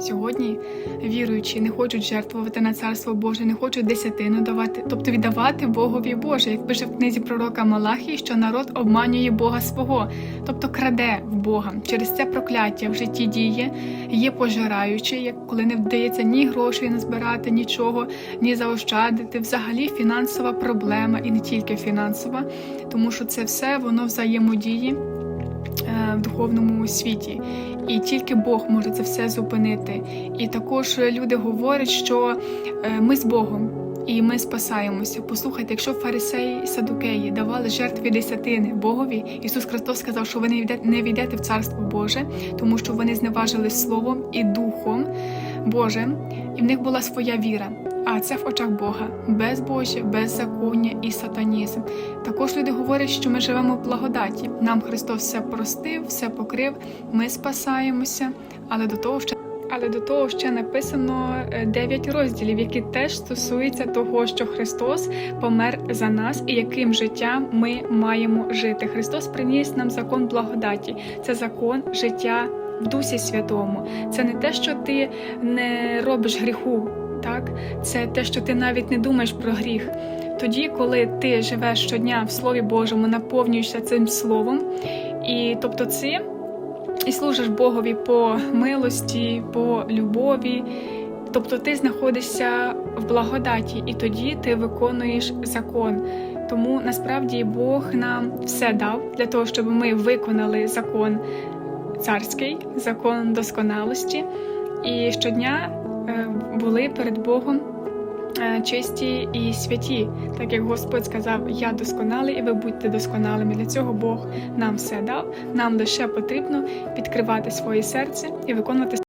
Сьогодні віруючі не хочуть жертвувати на царство Боже, не хочуть десятину давати, тобто віддавати Богові Боже, як пише в книзі пророка Малахії, що народ обманює Бога свого, тобто краде в Бога. Через це прокляття в житті діє, є пожираючий, як коли не вдається ні грошей назбирати, нічого, ні заощадити. Взагалі фінансова проблема, і не тільки фінансова, тому що це все воно взаємодіє в духовному світі. І тільки Бог може це все зупинити. І також люди говорять, що е, ми з Богом. І ми спасаємося. Послухайте, якщо фарисеї і садукеї давали жертві десятини Богові, Ісус Христос сказав, що ви не війдете в Царство Боже, тому що вони зневажили Словом і Духом Божим, і в них була своя віра. А це в очах Бога безбожжя, беззаконня і сатанізм. Також люди говорять, що ми живемо в благодаті. Нам Христос все простив, все покрив, ми спасаємося, але до того ще. Але до того ще написано 9 розділів, які теж стосуються того, що Христос помер за нас і яким життям ми маємо жити. Христос приніс нам закон благодаті. Це закон життя в Дусі Святому. Це не те, що ти не робиш гріху, так це те, що ти навіть не думаєш про гріх. Тоді, коли ти живеш щодня в Слові Божому, наповнюєшся цим словом, і тобто цим і служиш Богові по милості, по любові. Тобто ти знаходишся в благодаті, і тоді ти виконуєш закон. Тому насправді Бог нам все дав для того, щоб ми виконали закон царський, закон досконалості, і щодня е, були перед Богом е, чисті і святі, так як Господь сказав: Я досконалий, і ви будьте досконалими. Для цього Бог нам все дав. Нам лише потрібно відкривати своє серце і виконувати